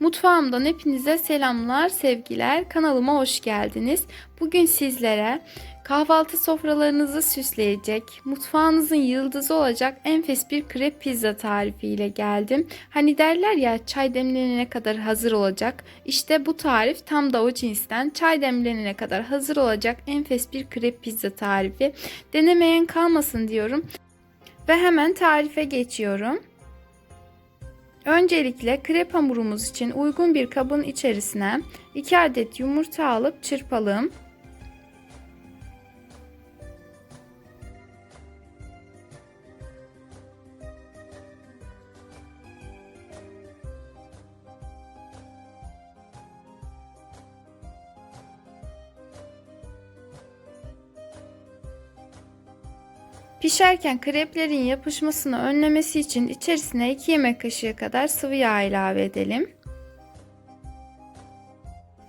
Mutfağımdan hepinize selamlar, sevgiler. Kanalıma hoş geldiniz. Bugün sizlere kahvaltı sofralarınızı süsleyecek, mutfağınızın yıldızı olacak enfes bir krep pizza tarifiyle geldim. Hani derler ya çay demlenene kadar hazır olacak. İşte bu tarif tam da o cinsten çay demlenene kadar hazır olacak enfes bir krep pizza tarifi. Denemeyen kalmasın diyorum. Ve hemen tarife geçiyorum. Öncelikle krep hamurumuz için uygun bir kabın içerisine 2 adet yumurta alıp çırpalım. Pişerken kreplerin yapışmasını önlemesi için içerisine 2 yemek kaşığı kadar sıvı yağ ilave edelim.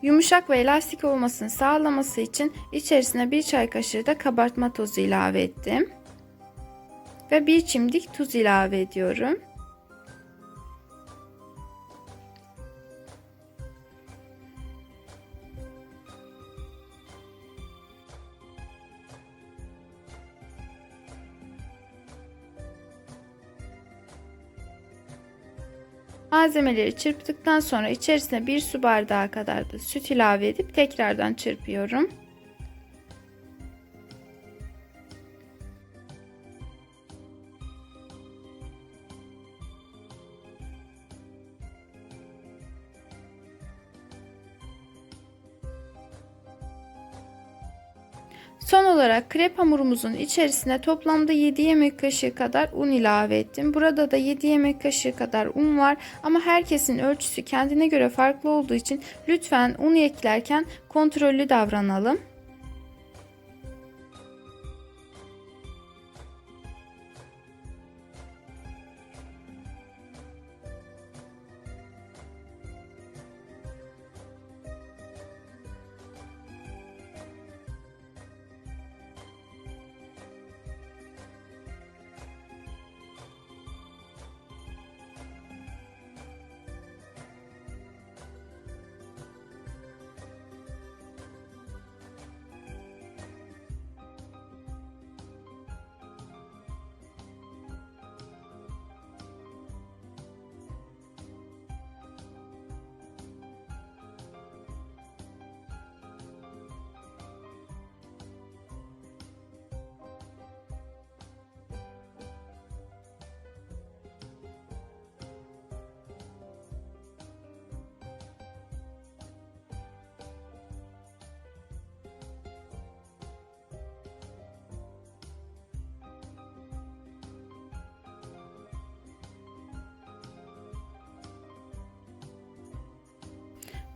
Yumuşak ve elastik olmasını sağlaması için içerisine 1 çay kaşığı da kabartma tozu ilave ettim. Ve 1 çimdik tuz ilave ediyorum. Malzemeleri çırptıktan sonra içerisine bir su bardağı kadar da süt ilave edip tekrardan çırpıyorum. Son olarak krep hamurumuzun içerisine toplamda 7 yemek kaşığı kadar un ilave ettim. Burada da 7 yemek kaşığı kadar un var ama herkesin ölçüsü kendine göre farklı olduğu için lütfen un eklerken kontrollü davranalım.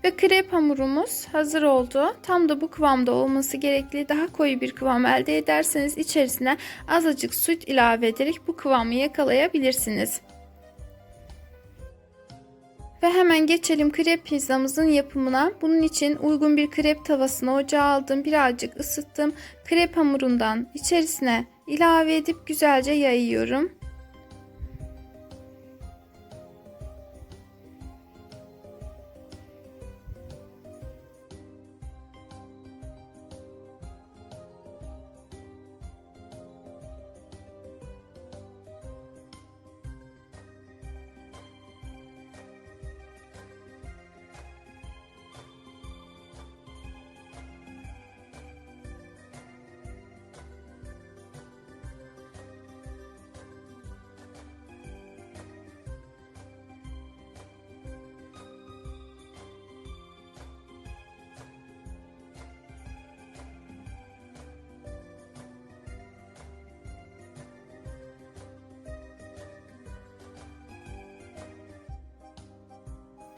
Ve krep hamurumuz hazır oldu. Tam da bu kıvamda olması gerekli. Daha koyu bir kıvam elde ederseniz içerisine azıcık süt ilave ederek bu kıvamı yakalayabilirsiniz. Ve hemen geçelim krep pizzamızın yapımına. Bunun için uygun bir krep tavasına ocağa aldım. Birazcık ısıttım. Krep hamurundan içerisine ilave edip güzelce yayıyorum.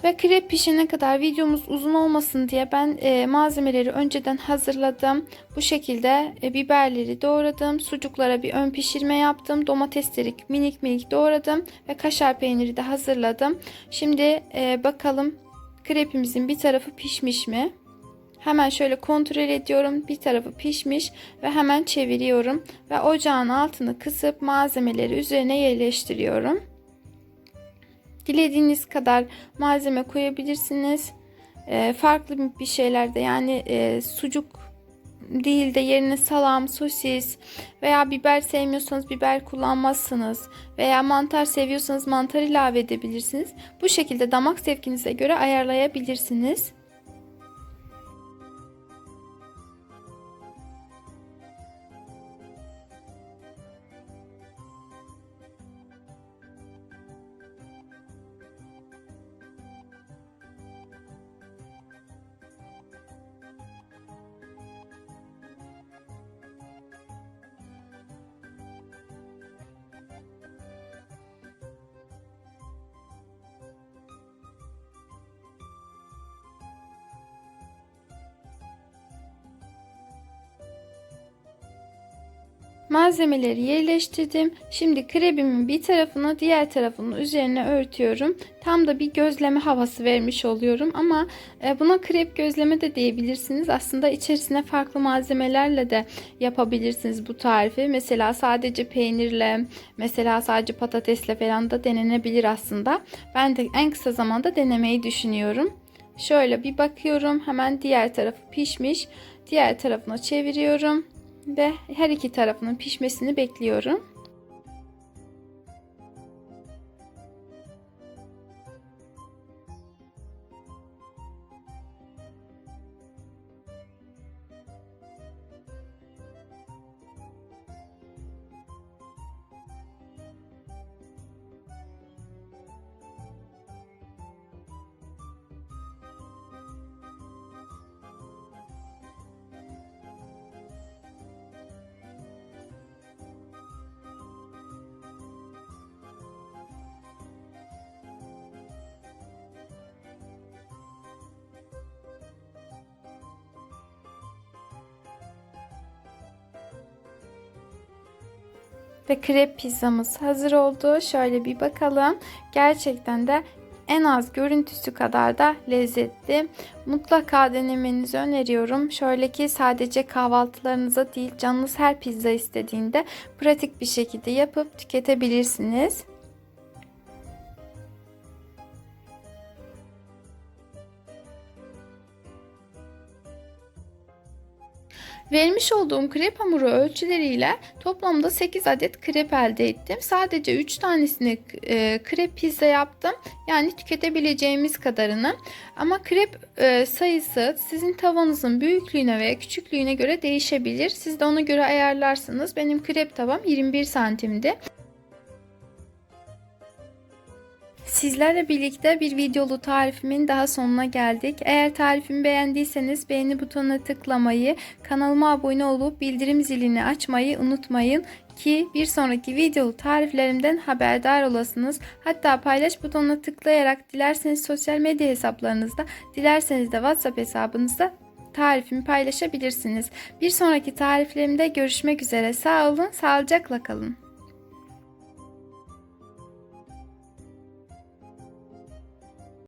Ve krep pişene kadar videomuz uzun olmasın diye ben e, malzemeleri önceden hazırladım. Bu şekilde e, biberleri doğradım. Sucuklara bir ön pişirme yaptım. Domatesleri minik minik doğradım. Ve kaşar peyniri de hazırladım. Şimdi e, bakalım krepimizin bir tarafı pişmiş mi? Hemen şöyle kontrol ediyorum. Bir tarafı pişmiş ve hemen çeviriyorum. Ve ocağın altını kısıp malzemeleri üzerine yerleştiriyorum. Dilediğiniz kadar malzeme koyabilirsiniz. E, farklı bir şeylerde yani e, sucuk değil de yerine salam, sosis veya biber sevmiyorsanız biber kullanmazsınız veya mantar seviyorsanız mantar ilave edebilirsiniz. Bu şekilde damak zevkinize göre ayarlayabilirsiniz. Malzemeleri yerleştirdim. Şimdi krebimin bir tarafını diğer tarafının üzerine örtüyorum. Tam da bir gözleme havası vermiş oluyorum ama e, buna krep gözleme de diyebilirsiniz. Aslında içerisine farklı malzemelerle de yapabilirsiniz bu tarifi. Mesela sadece peynirle, mesela sadece patatesle falan da denenebilir aslında. Ben de en kısa zamanda denemeyi düşünüyorum. Şöyle bir bakıyorum. Hemen diğer tarafı pişmiş. Diğer tarafına çeviriyorum ve her iki tarafının pişmesini bekliyorum. Ve krep pizzamız hazır oldu. Şöyle bir bakalım. Gerçekten de en az görüntüsü kadar da lezzetli. Mutlaka denemenizi öneriyorum. Şöyle ki sadece kahvaltılarınıza değil canınız her pizza istediğinde pratik bir şekilde yapıp tüketebilirsiniz. Vermiş olduğum krep hamuru ölçüleriyle toplamda 8 adet krep elde ettim. Sadece 3 tanesini e, krep pizza yaptım. Yani tüketebileceğimiz kadarını. Ama krep e, sayısı sizin tavanızın büyüklüğüne veya küçüklüğüne göre değişebilir. Siz de ona göre ayarlarsınız. Benim krep tavam 21 santimdi. Sizlerle birlikte bir videolu tarifimin daha sonuna geldik. Eğer tarifimi beğendiyseniz beğeni butonuna tıklamayı, kanalıma abone olup bildirim zilini açmayı unutmayın ki bir sonraki videolu tariflerimden haberdar olasınız. Hatta paylaş butonuna tıklayarak dilerseniz sosyal medya hesaplarınızda, dilerseniz de WhatsApp hesabınızda tarifimi paylaşabilirsiniz. Bir sonraki tariflerimde görüşmek üzere. Sağ olun, sağlıcakla kalın.